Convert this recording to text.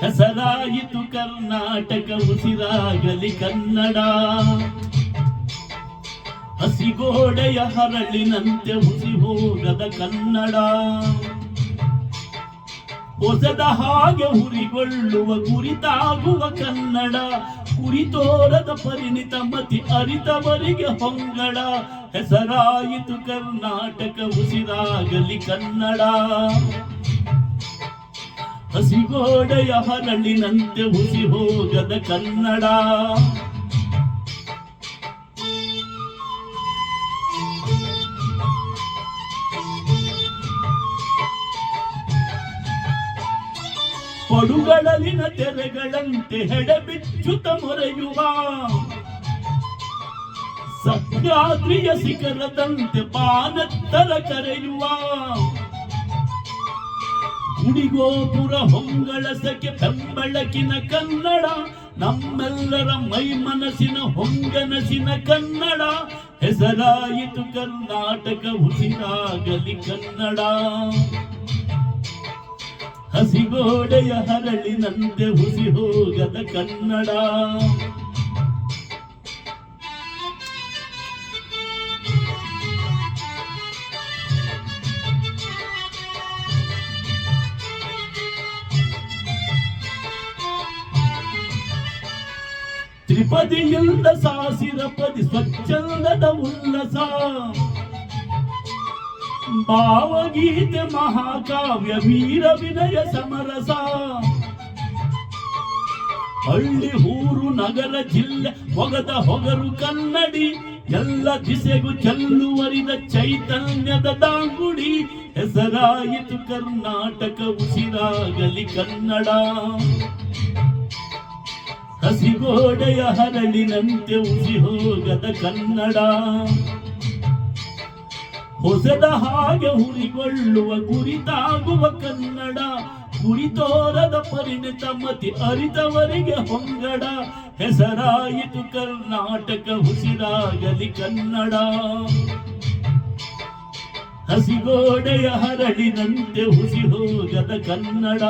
ಹೆಸರಾಯಿತು ಕರ್ನಾಟಕ ಉಸಿರಾಗಲಿ ಕನ್ನಡ. ಹಸಿಗೋಡೆಯ ಹರಳಿನಂತೆ ಹುಸಿ ಹೋಗದ ಕನ್ನಡ. ಹೊಸದ ಹಾಗೆ ಹುರಿಗೊಳ್ಳುವ ಕುರಿತಾಗುವ ಕನ್ನಡ. ಕುರಿತೋರದ ಪರಿಣಿತ ಮತಿ ಅರಿತವರಿಗೆ ಹೊಂಗಡ ಹೆಸರಾಯಿತು ಕರ್ನಾಟಕ ಉಸಿರಾಗಲಿ ಕನ್ನಡ. ಹಸಿಗೋಡೆಯ ಹರಳಿನಂತೆ ಹುಸಿ ಹೋಗದ ಕನ್ನಡ. ಪಡುಗಳಲ್ಲಿನ ತೆರೆಗಳಂತೆ ಹೆಡಬಿಚ್ಚುತ ಮೊರೆಯುವ ಸತ್ಯಾದ್ರಿಯ ಶಿಖರದಂತೆ ಪಾನತ್ತರ ಕರೆಯುವ. ಗುಡಿಗೋಪುರ ಹೊಂಗಳಸಕ್ಕೆ ಬೆಂಬಳಕಿನ ಕನ್ನಡ, ನಮ್ಮೆಲ್ಲರ ಮೈ ಮನಸ್ಸಿನ ಹೊಂಗನಸಿನ ಕನ್ನಡ, ಹೆಸರಾಯಿತು ಕರ್ನಾಟಕ ಉಸಿರಾಗಲಿ ಕನ್ನಡ. ಹಸಿಗೋಡೆಯ ಹರಳಿನಂತೆ ಹುಸಿ ಹೋಗದ ಕನ್ನಡ. ತ್ರಿಪದಿಯಿಂದ ಸಾಸಿರ ಪದಿ ಸ್ವಚ್ಛಂದದ ಉಲ್ಲಸ. ಭಾವಗೀತೆ ಮಹಾಕಾವ್ಯ ವೀರ ವಿನಯ ಸಮರಸ. ಹಳ್ಳಿ ಊರು ನಗರ ಜಿಲ್ಲೆ ಹೊಗದ ಹೊಗರು ಕನ್ನಡಿ, ಎಲ್ಲ ದಿಸೆಗೂ ಚೆಲ್ಲುವರಿದ ಚೈತನ್ಯದ ದಾಂಗುಡಿ. ಹೆಸರಾಯಿತು ಕರ್ನಾಟಕ ಉಸಿರಾಗಲಿ ಕನ್ನಡ. ಹಸಿಗೋಡೆಯ ಹರಳಿನಂತೆ ಉಸಿ ಹೋಗದ ಕನ್ನಡ. ಹೊಸದ ಹಾಗೆ ಹುರಿಗೊಳ್ಳುವ ಕುರಿತಾಗುವ ಕನ್ನಡ. ಕುರಿತೋರದ ಪರಿಣಿತ ಮತಿ ಅರಿತವರಿಗೆ ಹೊಂಗಡ. ಹೆಸರಾಯಿತು ಕರ್ನಾಟಕ ಉಸಿರಾಗಲಿ ಕನ್ನಡ. ಹಸಿಗೋಡೆಯ ಹರಳಿನಂತೆ ಹುಸಿ ಹೋಗದ ಕನ್ನಡ.